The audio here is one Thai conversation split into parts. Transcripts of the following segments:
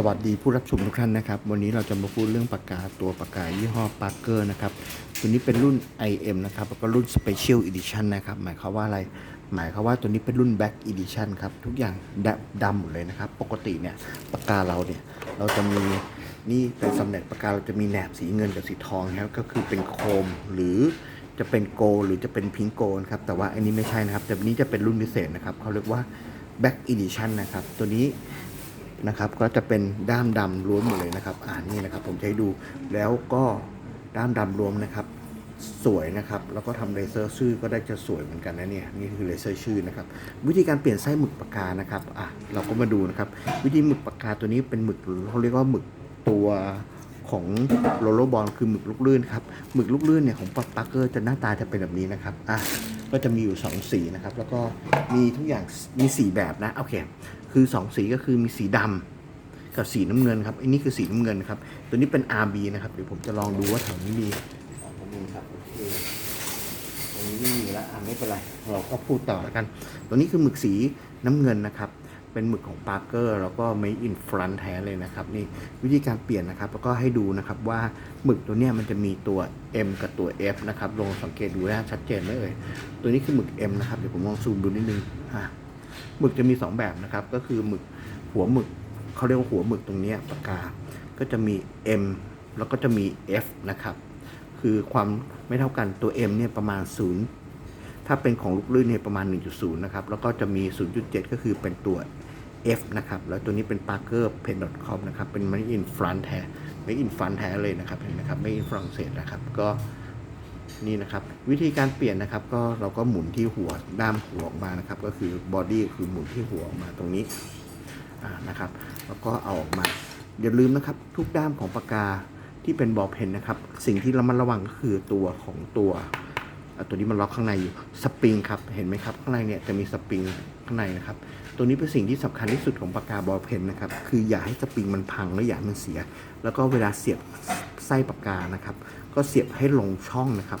สวัสดีผู้รับชมทุกท่านนะครับ วันนี้เราจะมาพูดเรื่องปากกาตัวปากกายี่ห้อปาร์เกอร์นะครับ ตัวนี้เป็นรุ่น IM นะครับ แล้วก็รุ่น Special Edition นะครับ หมายความว่าอะไร หมายความว่าตัวนี้เป็นรุ่น Back Edition ครับ ทุกอย่างดำหมดเลยนะครับ ปกติเนี่ยปากกาเราเนี่ย เราจะมีนี่เป็นสำเร็จปากกาเราจะมีแหนบสีเงินกับสีทองนะครับ ก็คือเป็นโคมหรือจะเป็นโกหรือจะเป็นพิงโกนะครับ แต่ว่าอันนี้ไม่ใช่นะครับ แต่นนี้จะเป็นรุ่นพิเศษนะครับ เขาเรียกว่า Back Edition นะครับ ตัวนี้ นะครับ ก็จะเป็นด้ามดำรวมหมดเลยนะครับ อ่านี่นะครับ ผมให้ดูแล้วก็ด้ามดำรวมนะครับ สวยนะครับ แล้วก็ทำเลเซอร์ชื่อก็ได้จะสวยเหมือนกันนะเนี่ยนี่คือเลเซอร์ชื่อนะครับ วิธีการเปลี่ยนไส้หมึกปากกานะครับอะเราก็มาดูนะครับ วิธีหมึกปากกาตัวนี้เป็นหมึกเขาเรียกว่าหมึกตัวของโรลโลบอลคือหมึกลูกลื่นครับหมึกลูกลื่นเนี่ยของปาร์เกอร์จะหน้าตาจะเป็นแบบนี้นะครับอะก็จะมีอยู่สองสีนะครับ แล้วก็มีทุกอย่างมีสีแบบนะ โอเคคือ 2 สีก็คือมีสีดำกับสีน้ำเงินครับอันนี้คือสีน้ำเงินครับ ตัวนี้เป็น RB นะครับ เดี๋ยวผมจะลองดูว่าแถวนี้มีอ๋อผมมีครับโอเคตรงนี้ไม่มีแล้วอะไม่เป็นไร เราก็พูดต่อแล้วกัน ตัวนี้คือหมึกสีน้ำเงินนะครับ เป็นหมึกของปาร์เกอร์แล้วก็ made in France แท้เลยนะครับ นี่วิธีการเปลี่ยนนะครับ แล้วก็ให้ดูนะครับว่าหมึกตัวเนี้ยมันจะมีตัว M กับตัว F นะครับ ลองสังเกตดูนะชัดเจนไหมเอ่ย ตัวนี้คือหมึก M นะครับ เดี๋ยวผมลองซูมดูนิดนึงอะ หมึกจะมี 2 แบบนะครับ ก็คือหมึกหัวหมึกเขาเรียกว่าหัวหมึกตรงนี้ปากกา ก็จะมี M แล้วก็จะมี F นะครับ คือความไม่เท่ากันตัว M เนี่ยประมาณ 0 ถ้าเป็นของลูกลื่นเนี่ยประมาณ 1.0 นะครับ แล้วก็จะมี 0.7 ก็คือเป็นตัว F นะครับ แล้วตัวนี้เป็น Parker Pen com นะครับ เป็น Made in France แท้ Made in France แท้เลยนะครับเห็นไหมครับ Made in ฝรั่งเศสนะครับ ก็ นี่นะครับวิธีการเปลี่ยนนะครับก็เราก็หมุนที่หัวด้ามหัวออกมานะครับ ก็คือบอดี้คือหมุนที่หัวออกมาตรงนี้นะครับแล้วก็เอาออกมาอย่าลืมนะครับ ทุกด้ามของปากกาที่เป็นบอลเพนนะครับ สิ่งที่เรามาระวังก็คือตัวของตัวตัวนี้มันล็อกข้างในอยู่สปริงครับเห็นไหมครับ ข้างในเนี่ยจะมีสปริงข้างในนะครับ ตัวนี้เป็นสิ่งที่สำคัญที่สุดของปากกาบอลเพนนะครับคืออย่าให้สปริงมันพังและอย่าให้มันเสีย แล้วก็เวลาเสียบ ไส้ปากกานะครับ ก็เสียบให้ลงช่องนะครับ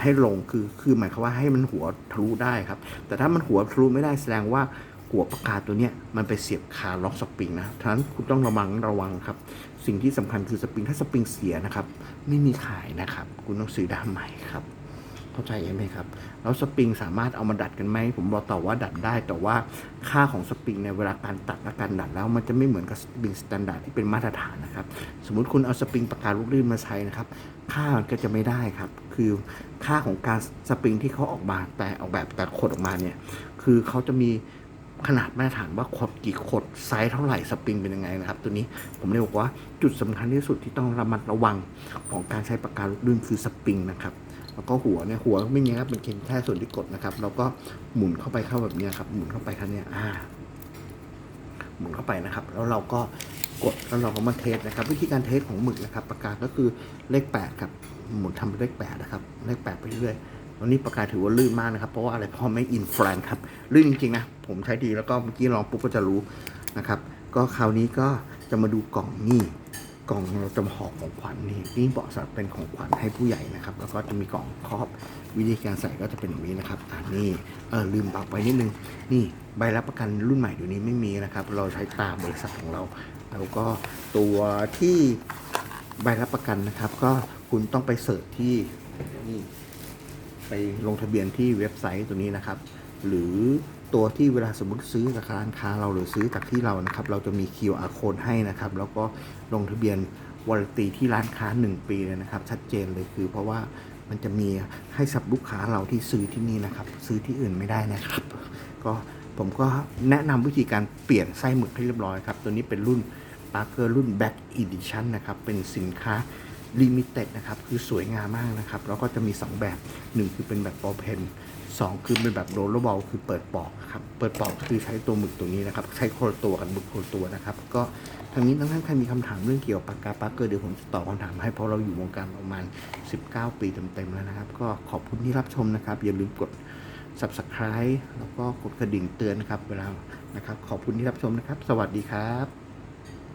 ให้ลงคือคือหมายความว่าให้มันหัวทะลุได้ครับ แต่ถ้ามันหัวทะลุไม่ได้แสดงว่าหัวปากกาตัวเนี้ยมันไปเสียบคาล็อกสปริงนะฉะนั้นคุณต้องระวังระวังครับ สิ่งที่สำคัญคือสปริงถ้าสปริงเสียนะครับ ไม่มีขายนะครับ คุณต้องซื้อด้ามใหม่ครับ เข้าใจไหมครับ แล้วสปริงสามารถเอามาดัดกันไหม ผมบอกต่อว่าดัดได้ แต่ว่าค่าของสปริงในเวลาการตัดและการดัดแล้วมันจะไม่เหมือนกับสปริงสแตนดาร์ดที่เป็นมาตรฐานนะครับ สมมุติคุณเอาสปริงปากกาลูกลื่นมาใช้นะครับ ค่ามันก็จะไม่ได้ครับ คือค่าของการสปริงที่เขาออกมาแต่ออกแบบแต่ขดออกมาเนี่ย คือเขาจะมีขนาดมาตรฐานว่าขดกี่ขดไซส์เท่าไหร่สปริงเป็นยังไงนะครับ ตัวนี้ผมเลยบอกว่าจุดสำคัญที่สุดที่ต้องระมัดระวังของการใช้ปากกาลูกลื่นคือสปริงนะครับ แล้วก็หัวเนี่ยหัวไม่มีครับเป็นแค่ส่วนที่กดนะครับแล้วก็หมุนเข้าไปเข้าแบบนี้ครับ หมุนเข้าไปครับเนี่ยอ่า หมุนเข้าไปนะครับ แล้วเราก็กดแล้วเราก็มาเทสนะครับ วิธีการเทสของหมึกนะครับปากกาก็คือเลข8ครับหมุนทำเป็นเลข8นะครับเลข8ไปเรื่อยวันนี้ปากกาถือว่าลื่นมากนะครับ เพราะว่าอะไรเพราะไม่อินฟลนครับลื่นจริงๆนะผมใช้ดีแล้วก็เมื่อกี้ลองปุ๊บก็จะรู้นะครับ ก็คราวนี้ก็จะมาดูกล่องนี่ กล่องเราจะห่อของขวัญนี่นี่เบาะสำหรับเป็นของขวัญให้ผู้ใหญ่นะครับ แล้วก็จะมีกล่องครอบวิธีการใส่ก็จะเป็นแบบนี้นะครับอ่านี่เออลืมบอกไปนิดนึงนี่ใบรับประกันรุ่นใหม่เดี๋ยวนี้ไม่มีนะครับ เราใช้ตามบริษัทของเรา แล้วก็ตัวที่ใบรับประกันนะครับ ก็คุณต้องไปเสิร์ชที่นี่ไปลงทะเบียนที่เว็บไซต์ตัวนี้นะครับ หรือ ตัวที่เวลาสมมติซื้อจากร้านค้าเราหรือซื้อจากที่เรานะครับ เราจะมี QR code ให้นะครับ แล้วก็ลงทะเบียนวอลตีที่ร้านค้า 1 ปีเลยนะครับ ชัดเจนเลยคือ เพราะว่ามันจะมีให้สับลูกค้าเราที่ซื้อที่นี่นะครับ ซื้อที่อื่นไม่ได้นะครับ ก็ผมก็แนะนำวิธีการเปลี่ยนไส้หมึกให้เรียบร้อยครับ ตัวนี้เป็นรุ่น Parker รุ่น Back Edition นะครับ เป็นสินค้า ลิมิเต็ดนะครับ คือสวยงามมากนะครับ แล้วก็จะมี 2 แบบ 1 คือเป็นแบบบอเพน2คือเป็นแบบโรลเลอร์บอลคือเปิดปอกครับเปิดปอกคือใช้ตัวหมึกตัวนี้นะครับ ใช้โคลตัวกันหมึกโคลตัวนะครับ ก็ทางนี้ทั้งท่านใครมีคำถามเรื่องเกี่ยวกับปากกาปาร์เกอร์เดี๋ยวผมจะตอบคำถามให้เพราะเราอยู่วงการประมาณ 19 ปีเต็มๆแล้วนะครับ ก็ขอบคุณที่รับชมนะครับ อย่าลืมกด subscribe แล้วก็กดกระดิ่งเตือนนะครับ เวลานะครับ ขอบคุณที่รับชมนะครับ สวัสดีครับ